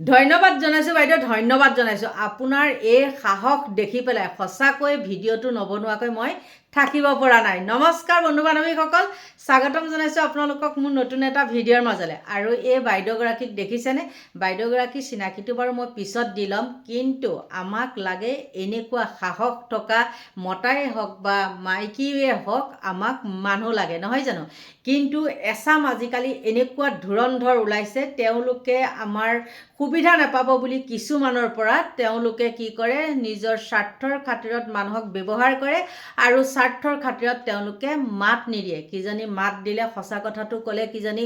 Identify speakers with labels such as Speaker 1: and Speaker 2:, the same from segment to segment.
Speaker 1: ধন্যবাদ জনাইছোঁ বাইদেউ ধন্যবাদ জনাইছোঁ। আপোনাৰ এই সাহস দেখি পেলাই সঁচাকৈ ভিডিঅ'টো নবনোৱাকৈ মই থাকিব পৰা নাই। নমস্কাৰ বন্ধু বান্ধৱীসকল, স্বাগতম জনাইছোঁ আপোনালোকক মোৰ নতুন এটা ভিডিঅ'ৰ মাজলৈ। আৰু এই বাইদেউগৰাকীক দেখিছেনে? বাইদেউগৰাকীৰ চিনাকিটো বাৰু মই পিছত দি ল'ম, কিন্তু আমাক লাগে এনেকুৱা সাহস থকা মতাই হওক বা মাইকীয়ে হওক আমাক মানুহ লাগে, নহয় জানো? কিন্তু এচাম আজিকালি এনেকুৱা ধুৰন্ধৰ ওলাইছে, তেওঁলোকে আমাৰ সুবিধা নাপাব বুলি কিছুমানৰ পৰা। তেওঁলোকে কি কৰে? নিজৰ স্বাৰ্থৰ খাতিৰত মানুহক ব্যৱহাৰ কৰে আৰু স্বাৰ্থৰ খাতিৰত তেওঁলোকে মাত নিদিয়ে। কিজানি মাত দিলে সঁচা কথাটো ক'লে কিজানি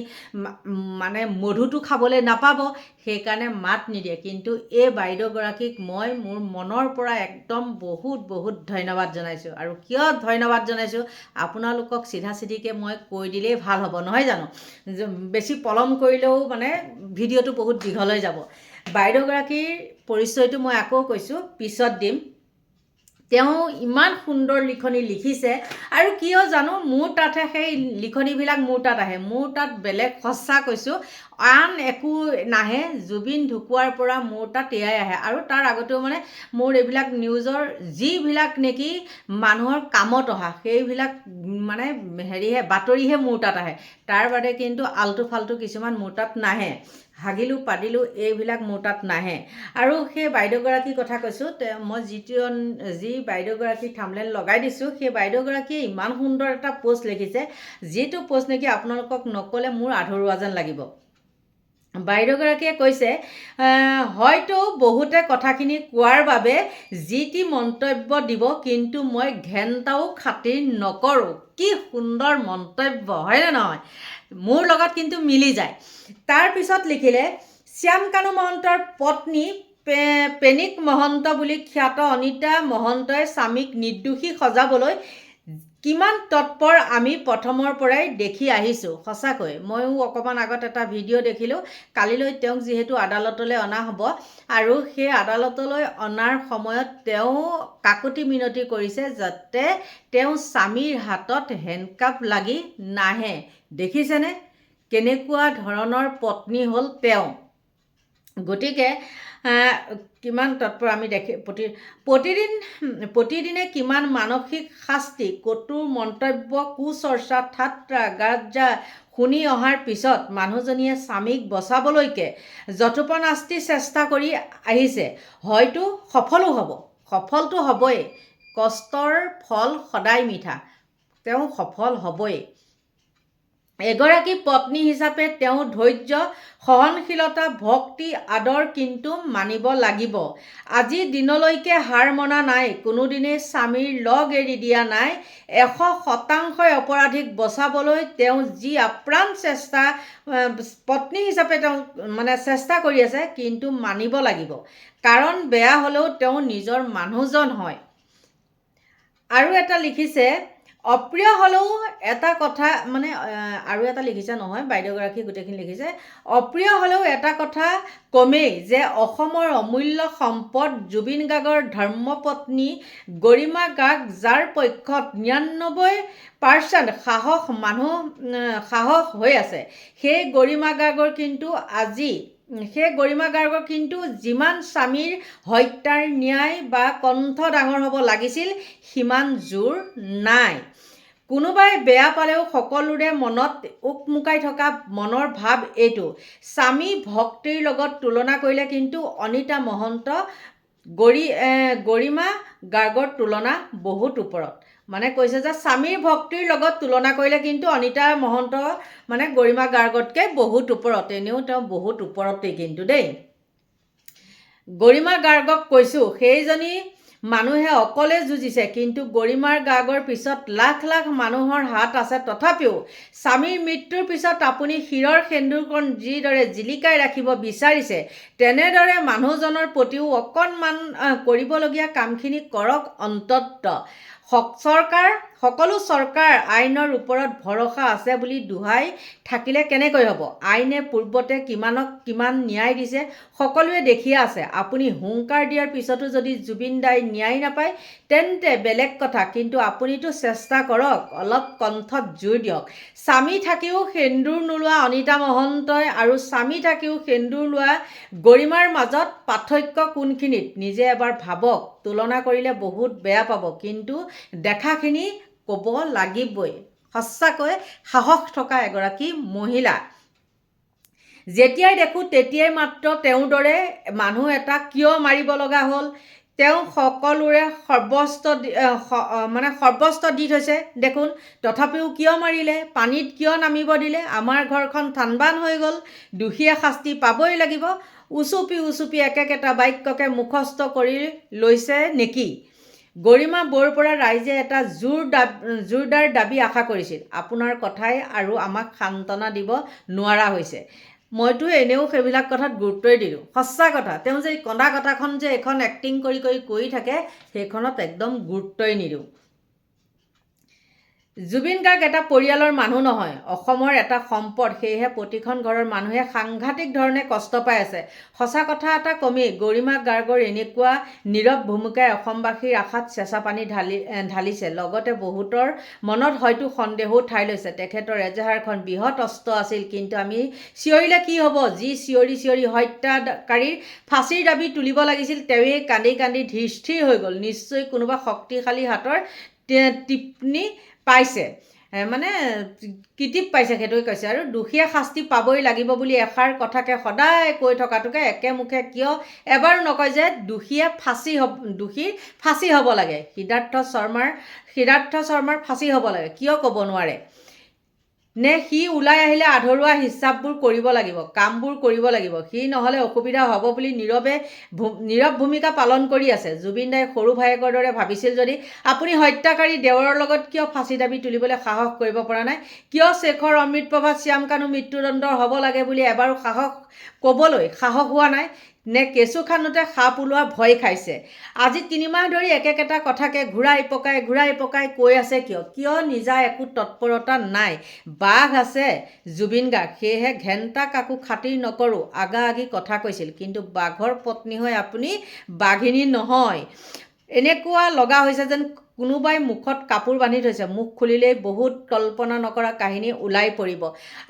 Speaker 1: মানে মধুটো খাবলৈ নাপাব সেইকাৰণে মাত নিদিয়ে। কিন্তু এই বাইদেউগৰাকীক মই মোৰ মনৰ পৰা একদম বহুত বহুত ধন্যবাদ জনাইছোঁ। আৰু কিয় ধন্যবাদ জনাইছোঁ আপোনালোকক চিধা চিধিকৈ মই কৈ দিলেই ভাল হ'ব নহয় জানো? বেছি পলম কৰিলেও মানে ভিডিঅ'টো বহুত দীঘল হৈ যাব। বাইদেউগৰাকীৰ পৰিচয়টো মই আকৌ কৈছোঁ পিছত দিম। তেওঁ ইমান সুন্দৰ লিখনি লিখিছে। আৰু কিয় জানো, মোৰ তাতহে সেই লিখনিবিলাক মোৰ তাত আহে। মোৰ তাত বেলেগ সঁচা কৈছোঁ, আন একো নাহে। জুবিন ঢুকোৱাৰ পৰা মোৰ তাত এয়াই আহে। আৰু তাৰ আগতেও মানে মোৰ এইবিলাক নিউজৰ যিবিলাক নেকি মানুহৰ কামত অহা, সেইবিলাক মানে হেৰিহে, বাতৰিহে মোৰ তাত আহে। তাৰ বাদে কিন্তু আল্টু ফাল্টু কিছুমান মোৰ তাত নাহে। হাগিলোঁ পাতিলোঁ, এইবিলাক মোৰ তাত নাহে। আৰু সেই বাইদেউগৰাকীৰ কথা কৈছোঁ মই যিটো যি বাইদেউগৰাকী থামলেন লগাই দিছোঁ, সেই বাইদেউগৰাকীয়ে ইমান সুন্দৰ এটা পোষ্ট লিখিছে, যিটো পোষ্ট নেকি আপোনালোকক নক'লে মোৰ আধৰুৱা যেন লাগিব। বাইদেউগৰাকীয়ে কৈছে হয়তো বহুতে কথাখিনি কোৱাৰ বাবে যি টি মন্তব্য দিব, কিন্তু মই ঘেণ্টাও খাতিৰ নকৰোঁ। কি সুন্দৰ মন্তব্য, হয়নে নহয়? মোৰ লগত কিন্তু মিলি যায়। তাৰপিছত লিখিলে, শ্যাম কানু মহন্তৰ পত্নী পে- পেনিক মহন্ত বুলি খ্যাত অনিতা মহন্তই স্বামীক নিৰ্দোষী সজাবলৈ কিমান তৎপৰ আমি প্ৰথমৰ পৰাই দেখি আহিছোঁ সঁচাকৈ। ময়ো অকণমান আগত এটা ভিডিঅ' দেখিলোঁ। কালিলৈ তেওঁক যিহেতু আদালতলৈ অনা হ'ব আৰু সেই আদালতলৈ অনাৰ সময়ত তেওঁ কাকতি মিনতি কৰিছে যাতে তেওঁ স্বামীৰ হাতত হেণ্ডকাপ লাগি নাহে। দেখিছেনে? কেনেকুৱা ধৰণৰ পত্নী হ'ল তেওঁ? গতিকে কিমান তৎপৰ আমি দেখি প্ৰতি প্ৰতিদিন প্ৰতিদিনে কিমান মানসিক শাস্তি কটুৰ মন্তব্য কুচৰ্চা ঠাট্টা গাজ্জা শুনি অহাৰ পিছত মানুহজনীয়ে স্বামীক বচাবলৈকে যথোপনাস্তি চেষ্টা কৰি আহিছে। হয়তো সফলো হ'ব সফলটো হ'বই কষ্টৰ ফল সদায় মিঠা তেওঁ সফল হ'বই। এগৰাকী পত্নী হিচাপে তেওঁ ধৈৰ্য, সহনশীলতা, ভক্তি, আদৰ কিন্তু মানিব লাগিব। আজিৰ দিনলৈকে হাৰ মনা নাই কোনোদিনেই স্বামীৰ লগ এৰি দিয়া নাই। এশ শতাংশই অপৰাধীক বচাবলৈ তেওঁ যি আপ্ৰাণ চেষ্টা পত্নী হিচাপে তেওঁ মানে চেষ্টা কৰি আছে, কিন্তু মানিব লাগিব। কাৰণ বেয়া হ'লেও তেওঁ নিজৰ মানুহজন হয়। আৰু এটা লিখিছে অপ্ৰিয় হ'লেও এটা কথা মানে আৰু এটা লিখিছে নহয় বাইদেউগৰাকী গোটেইখিনি লিখিছে অপ্ৰিয় হ'লেও এটা কথা কমেই যে অসমৰ অমূল্য সম্পদ জুবিন গাৰ্গৰ ধৰ্মপত্নী গৰিমা গাৰ্গ যাৰ পক্ষত নিৰান্নব্বৈ পাৰ্চেণ্ট সাহস মানুহ সাহস হৈ আছে। সেই গৰিমা গাৰ্গৰ কিন্তু আজি, সেই গৰিমা গাৰ্গৰ কিন্তু যিমান স্বামীৰ হত্যাৰ ন্যায় বা কণ্ঠ ডাঙৰ হ'ব লাগিছিল, সিমান জোৰ নাই। কোনোবাই বেয়া পালেও সকলোৰে মনত উকমুকাই থকা মনৰ ভাৱ এইটো। স্বামী ভক্তিৰ লগত তুলনা কৰিলে কিন্তু অনিতা মহন্ত গৰি গৰিমা গাৰ্গৰ তুলনা বহুত ওপৰত। মানে কৈছে যে স্বামীৰ ভক্তিৰ লগত তুলনা কৰিলে কিন্তু অনিতা মহন্ত মানে গৰিমা গাৰ্গতকৈ বহুত ওপৰত এনেও তেওঁ বহুত ওপৰতেই কিন্তু দেই। গৰিমা গাৰ্গক কৈছোঁ সেইজনী মানুহে অকলে যুঁজিছে কিন্তু গৰিমাৰ গাৰ্গৰ পিছত লাখ লাখ মানুহৰ হাত আছে। তথাপিও স্বামীৰ মৃত্যুৰ পিছত আপুনি শিৰৰ সেন্দুৰকণ যিদৰে জিলিকাই ৰাখিব বিচাৰিছে তেনেদৰে মানুহজনৰ প্ৰতিও অকণমান কৰিবলগীয়া কামখিনি কৰক অন্তত। চৰকাৰ, সকলো চৰকাৰ আইনৰ ওপৰত ভৰসা আছে বুলি দোহাই থাকিলে কেনেকৈ হ'ব? আইনে পূৰ্বতে কিমানক কিমান ন্যায় দিছে সকলোৱে দেখিয়ে আছে। আপুনি হুংকাৰ দিয়াৰ পিছতো যদি জুবিন দাই ন্যায় নাপায়, তেন্তে বেলেগ কথা। কিন্তু আপুনিতো চেষ্টা কৰক, অলপ কণ্ঠত জোৰ দিয়ক। স্বামী থাকিও সেন্দুৰ নোলোৱা অনিতা মহন্তই আৰু স্বামী থাকিও সেন্দুৰ লোৱা গৰিমাৰ মাজত পাৰ্থক্য কোনখিনিত? নিজে এবাৰ ভাবক, তুলনা কৰিলে বহুত বেয়া পাব। কিন্তু দেখাখিনি ক'ব লাগিবই। সঁচাকৈ সাহস থকা এগৰাকী মহিলা। যেতিয়াই দেখোঁ তেতিয়াই মাত্ৰ তেওঁৰ দৰে মানুহ এটা কিয় মাৰিব লগা হ'ল তেওঁ সকলোৰে সৰ্বস্ত মানে সৰ্বস্ত দি থৈছে। দেখোন তথাপিও কিয় মাৰিলে পানীত কিয় নামিব দিলে আমাৰ ঘৰখন থানবান হৈ গ'ল দোষীয়ে শাস্তি পাবই লাগিব উচুপি উচুপি এক একেটা বাক্যকে মুখস্থ কৰি লৈছে নেকি? গৰিমা বৌৰ পৰা ৰাইজে এটা জোৰ জোৰদাৰ দাবী আশা কৰিছিল। আপোনাৰ কথাই আৰু আমাক সান্তনা দিব নোৱাৰা হৈছে। মইতো এনেও সেইবিলাক কথাত গুৰুত্বই দিলোঁ। সঁচা কথা তেওঁ যে কন্দা কথাখন যে এখন এক্টিং কৰি কৰি কৰি থাকে সেইখনত একদম গুৰুত্বই নিদিওঁ। জুবিন গাৰ্গ এটা পৰিয়ালৰ মানুহ নহয় অসমৰ এটা সম্পদ। সেয়েহে প্ৰতিখন ঘৰৰ মানুহে সাংঘাতিক ধৰণে কষ্ট পাই আছে। সঁচা কথা এটা কমেই গৰিমা গাৰ্গৰ এনেকুৱা নীৰৱ ভূমিকাই অসমবাসীৰ আশাত চেঁচা পানী ঢালি ঢালিছে। লগতে বহুতৰ মনত হয়তো সন্দেহো ঠাই লৈছে। তেখেতৰ এজাহাৰখন বৃহৎ অস্ত্ৰ আছিল কিন্তু আমি চিঞৰিলে কি হ'ব? যি চিঞৰি চিঞৰি হত্যাকাৰীৰ ফাঁচীৰ দাবী তুলিব লাগিছিল তেৱেই কান্দি কান্দি ধীৰ স্থিৰ হৈ গ'ল। নিশ্চয় কোনোবা শক্তিশালী হাতৰ টি- টিপ্পনী পাইছে। মানে কৃতিপ পাইছে সেইটোৱে কৈছে। আৰু দোষীয়ে শাস্তি পাবই লাগিব বুলি এষাৰ কথাকে সদায় কৈ থকাটোকে একেমুখে কিয়? এবাৰো নকয় যে দোষীয়ে ফাঁচি হ'ব দোষীৰ ফাঁচি হ'ব লাগে। সিদ্ধাৰ্থ শৰ্মাৰ সিদ্ধাৰ্থ শৰ্মাৰ ফাঁচি হ'ব লাগে। কিয় ক'ব নোৱাৰে? নে সি ওলাই আহিলে আধৰুৱা হিচাপবোৰ কৰিব লাগিব কামবোৰ কৰিব লাগিব। সি নহ'লে অসুবিধা হ'ব বুলি নীৰৱে নীৰৱ ভূমিকা পালন কৰি আছে। জুবিন দাই সৰু ভায়েকৰ দৰে ভাবিছিল যদি আপুনি হত্যাকাৰী দেৱৰৰ লগত কিয় ফাঁচী দাবী তুলিবলৈ সাহস কৰিব পৰা নাই কিয় শেখৰ অমৃতপ্ৰভা শ্যামকানু মৃত্যুদণ্ড হ'ব লাগে বুলি এবাৰো সাহস ক'বলৈ সাহস হোৱা নাই নে কেঁচু খান্দোতে সাপ ওলোৱা ভয় খাইছে। আজি তিনিমাহ ধৰি একেকেটা কথাকে ঘূৰাই পকাই ঘূৰাই পকাই কৈ আছে কিয়? কিয় নিজা একো তৎপৰতা নাই? বাঘ আছে, জুবিন গাৰ্গ। সেয়েহে ঘেণ্টা কাকো খাতিৰ নকৰোঁ আগা আগি কথা কৈছিল। কিন্তু বাঘৰ পত্নী হৈ আপুনি বাঘিনী নহয়। এনেকুৱা লগা হৈছে যেন কোনোবাই মুখত কাপোৰ বান্ধি থৈছে মুখ খুলিলেই বহুত কল্পনা নকৰা কাহিনী ওলাই পৰিব।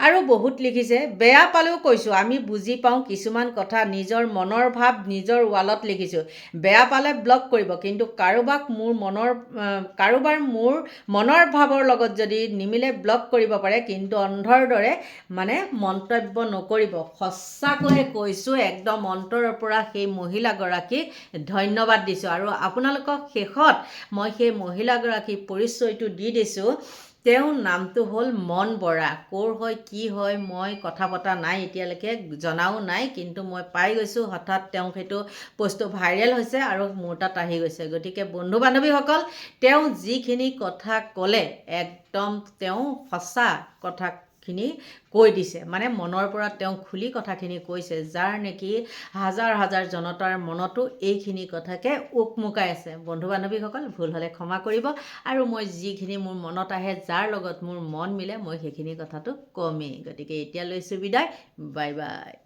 Speaker 1: আৰু বহুত লিখিছে বেয়া পালেও কৈছোঁ আমি বুজি পাওঁ কিছুমান কথা নিজৰ মনৰ ভাৱ নিজৰ ৱালত লিখিছোঁ। বেয়া পালে ব্লক কৰিব কিন্তু কাৰোবাক মোৰ মনৰ কাৰোবাৰ মোৰ মনৰ ভাৱৰ লগত যদি নিমিলে ব্লক কৰিব পাৰে কিন্তু অন্ধৰ দৰে মানে মন্তব্য নকৰিব। সঁচাকৈয়ে কৈছোঁ একদম অন্তৰৰ পৰা সেই মহিলাগৰাকীক ধন্যবাদ দিছোঁ। আৰু আপোনালোকক শেষত মই সেই মহিলাগৰাকীৰ পৰিচয়টো দি দিছোঁ। তেওঁৰ নামটো হ'ল মন বৰা। ক'ৰ হয়, কি হয়, মই কথা পতা নাই, এতিয়ালৈকে জনাও নাই, কিন্তু মই পাই গৈছোঁ। হঠাৎ তেওঁ সেইটো বস্তু ভাইৰেল হৈছে আৰু মোৰ তাত আহি গৈছে। গতিকে বন্ধু বান্ধৱীসকল তেওঁ যিখিনি কথা ক'লে, একদম তেওঁ সঁচা কথাখিনি কৈ দিছে। মানে মনৰ পৰা তেওঁ খুলি কথাখিনি কৈছে, যাৰ নেকি হাজাৰ হাজাৰ জনতাৰ মনতো এইখিনি কথাকে উকমুকাই আছে। বন্ধু বান্ধৱীসকল ভুল হ'লে ক্ষমা কৰিব আৰু মই যিখিনি মোৰ মনত আহে, যাৰ লগত মোৰ মন মিলে, মই সেইখিনি কথাটো কমেই। গতিকে এতিয়া লৈছোঁ বিদায়। Bye bye.